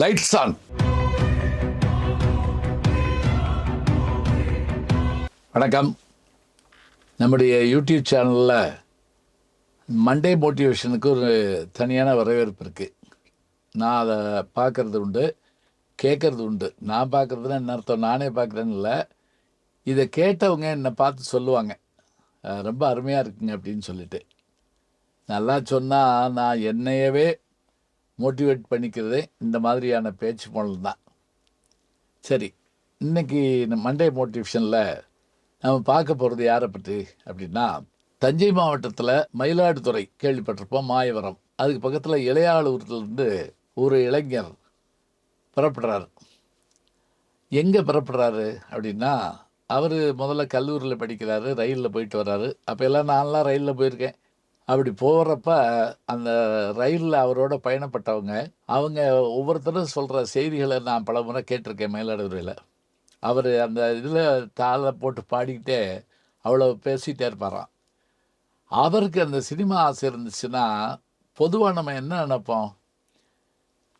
Lights on வணக்கம். நம்முடைய YouTube சேனலில் மண்டே மோட்டிவேஷனுக்கு ஒரு தனியான வரவேற்பு இருக்குது நான் அதை பார்க்குறது உண்டு கேட்குறது உண்டு. நான் பார்க்குறதுல என்ன அர்த்தம்? நானே பார்க்குறேன்னு இல்லை. இதை கேட்டவங்க என்னை பார்த்து சொல்லுவாங்க. ரொம்ப அருமையாக இருக்குங்க அப்படின்னு சொல்லிட்டு. நல்லா சொன்னால் நான் என்னையவே மோட்டிவேட் பண்ணிக்கிறதே இந்த மாதிரியான பேச்சு மூலம் தான் சரி இன்னைக்கு இந்த மண்டே மோட்டிவேஷனில் நம்ம பார்க்க போகிறது யாரை பற்றி அப்படின்னா தஞ்சை மாவட்டத்தில் மயிலாடுதுறை கேள்விப்பட்டிருப்போம் மாயவரம். அதுக்கு பக்கத்தில் இளையாளூர்லேருந்து ஒரு இளைஞர் புறப்படுறார். எங்கே புறப்படுறாரு அப்படின்னா அவர் முதல்ல கல்லூரியில் படிக்கிறாரு ரயிலில் போயிட்டு வர்றாரு. அப்போ எல்லாம் நான்லாம் ரயிலில் போயிருக்கேன். அப்படி போகிறப்ப அந்த ரயிலில் அவரோட பயணப்பட்டவங்க அவங்க ஒவ்வொருத்தரும் சொல்கிற செய்திகளை நான் பல முறை கேட்டிருக்கேன் மயிலாடுதுறையில் அவர் அந்த இதில் தாளை போட்டு பாடிக்கிட்டே அவ்வளோ பேசிகிட்டே இருப்பாராம். அவருக்கு அந்த சினிமா ஆசை இருந்துச்சுன்னா பொதுவாக நம்ம என்ன நினைப்போம்?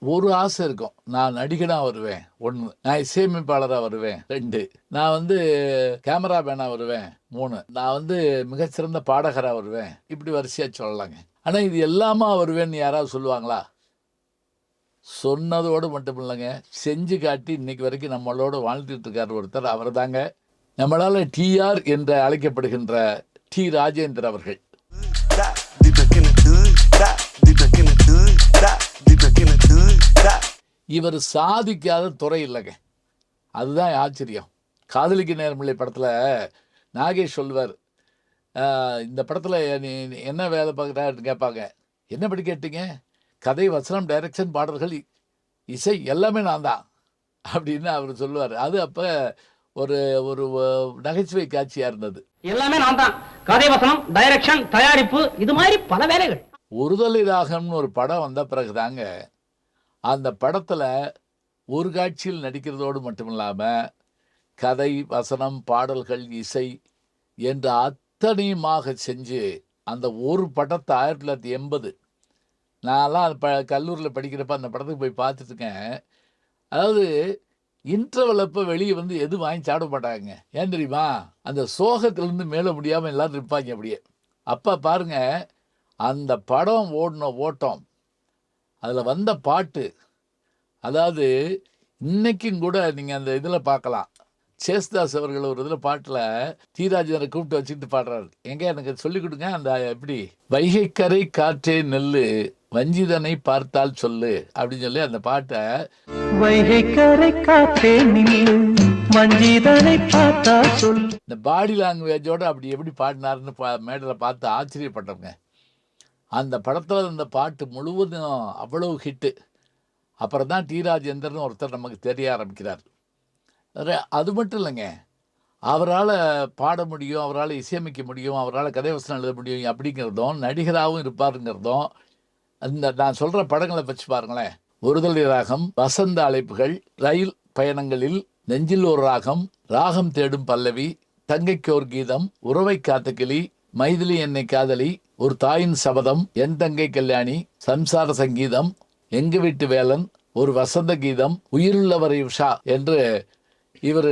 ஒரு ஆசை இருக்கும். நான் நடிகனாக வருவேன். ஒன்று நான் இசையமைப்பாளராக வருவேன். ரெண்டு. நான் வந்து கேமரா மேனாக வருவேன். மூணு. நான் வந்து மிகச்சிறந்த பாடகராக வருவேன். இப்படி வரிசையாக சொல்லலாங்க. ஆனால் இது எல்லாமா வருவேன்னு யாராவது சொல்லுவாங்களா? சொன்னதோடு மட்டும் இல்லைங்க. செஞ்சு காட்டி இன்றைக்கி வரைக்கும் நம்மளோட வாழ்ந்துட்டு இருக்கார் ஒருத்தர். அவர் தாங்க. நம்மளால் டிஆர் என்று அழைக்கப்படுகின்ற டி ராஜேந்தர் அவர்கள். இவர் சாதிக்காத துறை இல்லைங்க. அதுதான் ஆச்சரியம். காதலிக்க நேரமில்லை படத்தில் நாகேஷ் சொல்வார் "ஆஹ், இந்த படத்தில் நீ என்ன வேலை பார்க்குறான்னு கேட்பாங்க. என்ன படி கேட்டீங்க? கதை வசனம் டைரக்ஷன் பாடல்கள் இசை எல்லாமே நான் தான். அப்படின்னு அவர் சொல்லுவார். அது அப்போ ஒரு ஒரு நகைச்சுவை காட்சியாக இருந்தது. எல்லாமே நான் தான். கதை வசனம் டைரக்ஷன் தயாரிப்பு இது மாதிரி பல வேலைகள். ஒருதலை ராகம்னு ஒரு படம் வந்த பிறகுதாங்க அந்த படத்தில் ஒரு காட்சியில் நடிக்கிறதோடு மட்டும் இல்லாமல் கதை வசனம் பாடல்கள் இசை என்று அத்தனையுமாக செஞ்சு அந்த ஒரு படத்தை ஆயிரத்தி தொள்ளாயிரத்தி எண்பது நான்லாம் ப கல்லூரியில் படிக்கிறப்ப அந்த படத்துக்கு போய் பார்த்துட்ருக்கேன். அதாவது இன்டர்வல் அப்போ வெளியே வந்து எதுவும் வாங்கி சாப்பிட மாட்டாங்க. ஏன் தெரியுமா? அந்த சோகத்திலேருந்து மேலே முடியாமல் எல்லாரும் இருப்பாங்க அப்படியே. அப்போ பாருங்க அந்த படம் ஓடின ஓட்டம் அதில் வந்த பாட்டு அதாவது இன்னைக்கும் கூட நீங்கள் அந்த இதில் பார்க்கலாம் சேஸ்தாஸ் அவர்கள் ஒரு இதில் பாட்டில் தீராஜனை கூப்பிட்டு வச்சுக்கிட்டு பாடுறாரு. எங்க? எனக்கு சொல்லிக் கொடுங்க. அந்த எப்படி? வைகைக்கரை காற்றே நெல்லு வஞ்சிதனை பார்த்தால் சொல்லு அப்படின்னு சொல்லி அந்த பாட்டை வைகை கரை காத்தே நில்லு மஞ்சிதனை பார்த்தா சொல். இந்த பாடி லாங்குவேஜோட அப்படி எப்படி பாடினாருன்னு மேடையில் பார்த்து ஆச்சரியப்பட்டவங்க. அந்த படத்தில் அந்த பாட்டு முழுவதும் அவ்வளோ ஹிட்டு அப்புறம் தான் டி ராஜேந்திரன் ஒருத்தர் நமக்கு தெரிய ஆரம்பிக்கிறார். அது- அது மட்டும் இல்லைங்க. அவரால் பாட முடியும் அவரால் இசையமைக்க முடியும் அவரால் கதைவசனம் எழுத முடியும் அப்படிங்கிறதும் நடிகராகவும் இருப்பாருங்கிறதும் இந்த நான் சொல்கிற படங்களை வச்சு பாருங்களேன். ஒருதலை ராகம் வசந்த அழைப்புகள் ரயில் பயணங்களில் நெஞ்சில் ஒரு ராகம் ராகம் தேடும் பல்லவி தங்கைக்கோர் கீதம் உறவை காத்த கிளி மைதிலி என்னை காதலி ஒரு தாயின் சபதம் என் தங்கை கல்யாணி சம்சார சங்கீதம் எங்கு வீட்டு வேலன் ஒரு வசந்த கீதம் உயிருள்ளவரை உஷா என்று இவர்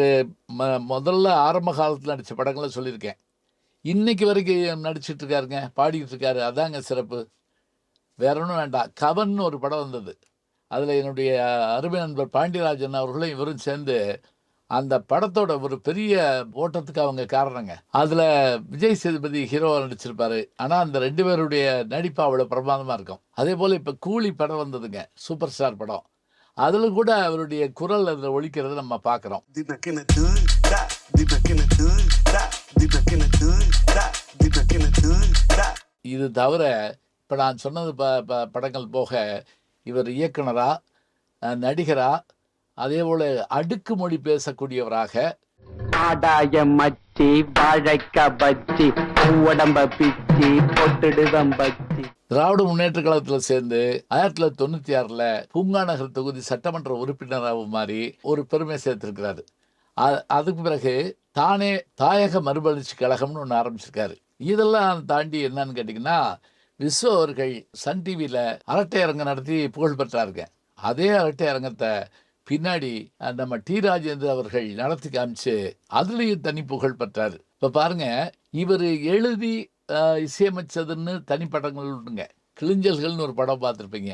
ம முதல்ல ஆரம்ப காலத்தில் நடித்த படங்களை சொல்லியிருக்கேன். இன்னைக்கு வரைக்கும் நடிச்சிட்டு இருக்காருங்க பாடிக்கிட்டு இருக்காரு அதாங்க சிறப்பு. வேற ஒன்றும் வேண்டாம். கவன் ஒரு படம் வந்தது. அதில் என்னுடைய அருமை நண்பர் பாண்டியராஜன் அவர்களும் இவரும் சேர்ந்து அந்த படத்தோட ஒரு பெரிய ஓட்டத்துக்கு அவங்க காரணங்க. அதில் விஜய் சேதுபதி ஹீரோவாக நடிச்சிருப்பாரு. ஆனால் அந்த ரெண்டு பேருடைய நடிப்பு அவ்வளோ பிரமாதமாக இருக்கும். அதே போல் இப்போ கூலி படம் வந்ததுங்க சூப்பர் ஸ்டார் படம். அதில் கூட அவருடைய குரல் அதில் ஒழிக்கிறத நம்ம பார்க்குறோம் இது தவிர இப்போ நான் சொன்னது ப படங்கள் போக இவர் இயக்குனரா நடிகரா அதே போல் அடுக்குமொழி பேசக்கூடியவராக ஆடாய மச்சி வாழைக்க பச்சி உடம்ப பிச்சி பொட்டுடுதம் பச்சி. திராவிட முன்னேற்ற கழகத்தில் சேர்ந்து ஆயிரத்தி தொள்ளாயிரத்தி தொண்ணூற்றி ஆறில் பூங்கா நகர் தொகுதி சட்டமன்ற உறுப்பினராகவும் மாறி ஒரு பெருமை சேர்த்திருக்கிறாரு. அதுக்கு பிறகு தானே தாயக மறுமலர்ச்சி கழகம்னு ஒன்று ஆரம்பிச்சிருக்காரு. இதெல்லாம் தாண்டி என்னன்னு கேட்டிங்கன்னா விஸ்வ அவர்கள் சன் டிவியில் அரட்டை அரங்கு நடத்தி புகழ் பெற்றாருங்க. அதே அரட்டை அரங்கத்தை பின்னாடி நம்ம டி ராஜேந்திர அவர்கள் நடத்தி காமிச்சு அதுலேயும் தனி புகழ் பெற்றார். இப்போ பாருங்க இவர் எழுதி இசையமைச்சதுன்னு தனிப்படங்கள் உண்டுங்க. கிளிஞ்சல்கள்னு ஒரு படம் பார்த்துருப்பீங்க.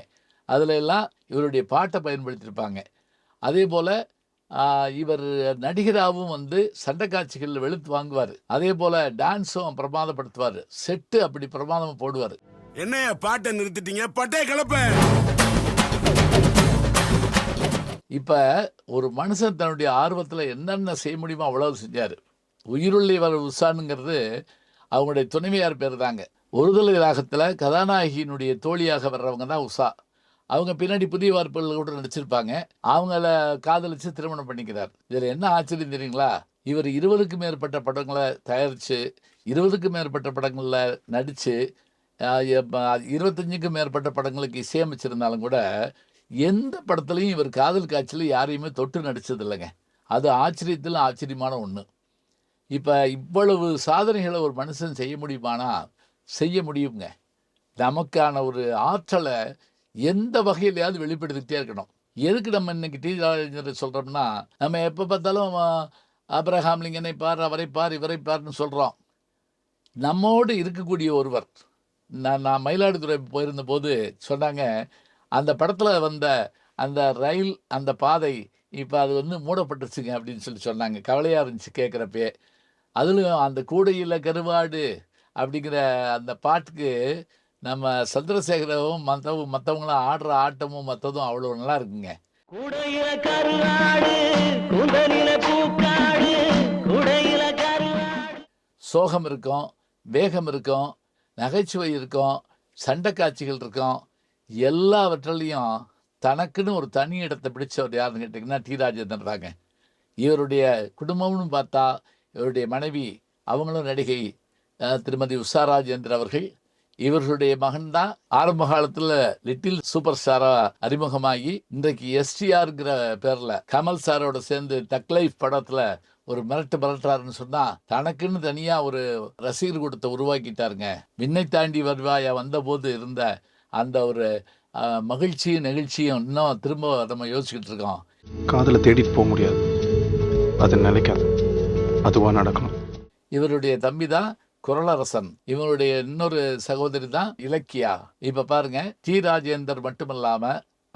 அதில் எல்லாம் இவருடைய பாட்டை பயன்படுத்தியிருப்பாங்க. அதே போல் இவர் நடிகராகவும் வந்து சண்டை காட்சிகளில் வெளுத்து வாங்குவார். அதே போல் டான்ஸும் பிரமாதப்படுத்துவார். செட்டு அப்படி பிரமாதமாக போடுவார். என்ன பாட்டை நிறுத்திட்டீங்க? பட்டே கிளப்ப இப்போ ஒரு மனுஷன் தன்னுடைய ஆர்வத்தில் என்னென்ன செய்ய முடியுமோ அவ்வளவு செஞ்சார். உயிருள்ளி வர உஷானுங்கிறது அவங்களுடைய துணைவியார் பேர் தாங்க ஒருதலை ராகத்தில் கதாநாயகியினுடைய தோழியாக வர்றவங்க தான் உஷா. அவங்க பின்னாடி புதிய வார்ப்புகள் கூட நடிச்சிருப்பாங்க. அவங்கள காதலிச்சு திருமணம் பண்ணிக்கிறார். இதில் என்ன ஆச்சரியம் தெரியுங்களா? இவர் இருபதுக்கும் மேற்பட்ட படங்களை தயாரித்து இருபதுக்கும் மேற்பட்ட படங்களில் நடித்து இருபத்தஞ்சுக்கும் மேற்பட்ட படங்களுக்கு இசையமைச்சிருந்தாலும் கூட எந்த படத்துலையும் இவர் காதல் காட்சியில் யாரையுமே தொட்டு நடித்தது இல்லைங்க அது ஆச்சரியத்தில் ஆச்சரியமான ஒன்று இப்போ இவ்வளவு சாதனைகளை ஒரு மனுஷன் செய்ய முடியுமானா? செய்ய முடியுங்க நமக்கான ஒரு ஆற்றலை எந்த வகையிலையாவது வெளிப்படுத்திக்கிட்டே இருக்கணும். எதுக்கு நம்ம இன்னைக்கு டி ராஜேந்திரன் சொல்கிறோம்னா நம்ம எப்போ பார்த்தாலும் அப்ரஹாம்லிங்கனை லிங்கனை பார் அவரை பார் இவரை பார்னு சொல்கிறோம் நம்மோடு இருக்கக்கூடிய ஒருவர் நான் நான் மயிலாடுதுறை போயிருந்தபோது சொன்னாங்க அந்த படத்தில் வந்த அந்த ரயில் அந்த பாதை இப்போ அது வந்து மூடப்பட்டுருச்சுங்க அப்படின்னு சொல்லி சொன்னாங்க. கவலையாக இருந்துச்சு கேட்குறப்பே அதுலேயும் அந்த கூடையில் கருவாடு அப்படிங்கிற அந்த பாட்டுக்கு நம்ம சந்திரசேகரவும் மற்றவும் மற்றவங்களாம் ஆடுற ஆட்டமும் மற்றதும் அவ்வளோ நல்லா இருக்குங்க. சோகம் இருக்கும் வேகம் இருக்கும் நகைச்சுவை இருக்கும் சண்டை காட்சிகள் இருக்கும். எல்லாவற்றிலையும் தனக்குன்னு ஒரு தனி இடத்தை பிடிச்சவர் யாருன்னு கேட்டிங்கன்னா டி. ராஜேந்திரன் தாங்க இவருடைய குடும்பம்னு பார்த்தா இவருடைய மனைவி அவங்களும் நடிகை திருமதி உஷா ராஜேந்திர அவர்கள். இவர்களுடைய மகன் தான் ஆரம்ப காலத்தில் லிட்டில் சூப்பர் ஸ்டாராக அறிமுகமாகி இன்றைக்கு எஸ்டிஆருங்கிற பேரில் கமல் சாரோட சேர்ந்து டக் லைஃப் படத்தில் ஒரு மிரட்டு மிரட்டுறாருன்னு சொன்னால் தனக்குன்னு தனியாக ஒரு ரசிகர் கூட்டத்தை உருவாக்கிட்டாருங்க. விண்ணை தாண்டி வருவாயா வந்தபோது இருந்த அந்த ஒரு மகிழ்ச்சியும் நெகிழ்ச்சியும் இன்னும் திரும்ப நம்ம யோசிச்சுக்கிட்டு இருக்கோம். காதலை தேடிட்டு போக முடியாது. அது நிலைக்காது. அதுவா நடக்கணும். இவருடைய தம்பி தான் குரலரசன். இவருடைய இன்னொரு சகோதரி தான் இலக்கியா. இப்ப பாருங்க டி. ராஜேந்தர் மட்டுமல்லாம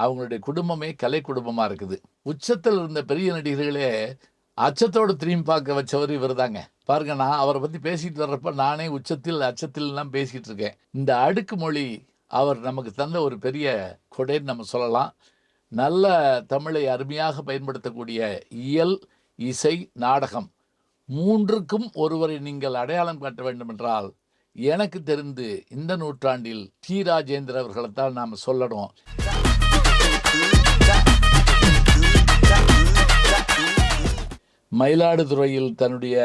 அவங்களுடைய குடும்பமே கலை குடும்பமா இருக்குது. உச்சத்தில் இருந்த பெரிய நடிகர்களே அச்சத்தோடு திரும்பி பார்க்க வச்சவர் இவர் தாங்க. பாருங்க நான் அவரை பத்தி பேசிட்டு வர்றப்ப நானே உச்சத்தில் அச்சத்தில் எல்லாம் பேசிட்டு இருக்கேன். இந்த அடுக்கு மொழி அவர் நமக்கு தந்த ஒரு பெரிய கொடைன்னு நம்ம சொல்லலாம். நல்ல தமிழை அருமையாக பயன்படுத்தக்கூடிய இயல் இசை நாடகம் மூன்றுக்கும் ஒருவரை நீங்கள் அடையாளம் காட்ட வேண்டுமென்றால் எனக்கு தெரிந்து இந்த நூற்றாண்டில் டி ராஜேந்திர அவர்களைத்தான் நாம் சொல்லணும். மயிலாடுதுறையில் தன்னுடைய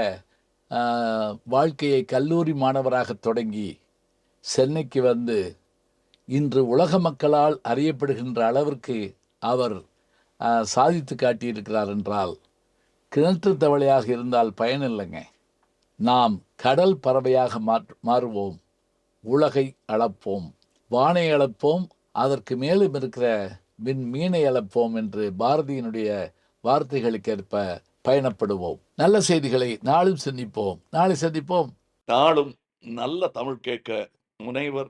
வாழ்க்கையை கல்லூரி மாணவராக தொடங்கி சென்னைக்கு வந்து இன்று உலக மக்களால் அறியப்படுகின்ற அளவிற்கு அவர் சாதித்து காட்டியிருக்கிறார் என்றால் கிணற்று தவளையாக இருந்தால் பயனில்லைங்க நாம் கடல் பறவையாக மாறுவோம். உலகை அளப்போம். வானை அளப்போம். அதற்கு மேலும் இருக்கிற விண் மீனை அளப்போம் என்று பாரதியினுடைய வார்த்தைகளுக்கேற்ப பயணப்படுவோம். நல்ல செய்திகளை நாளும் சிந்திப்போம். நாளை சந்திப்போம். நாளும் நல்ல தமிழ் கேட்க முனைவர்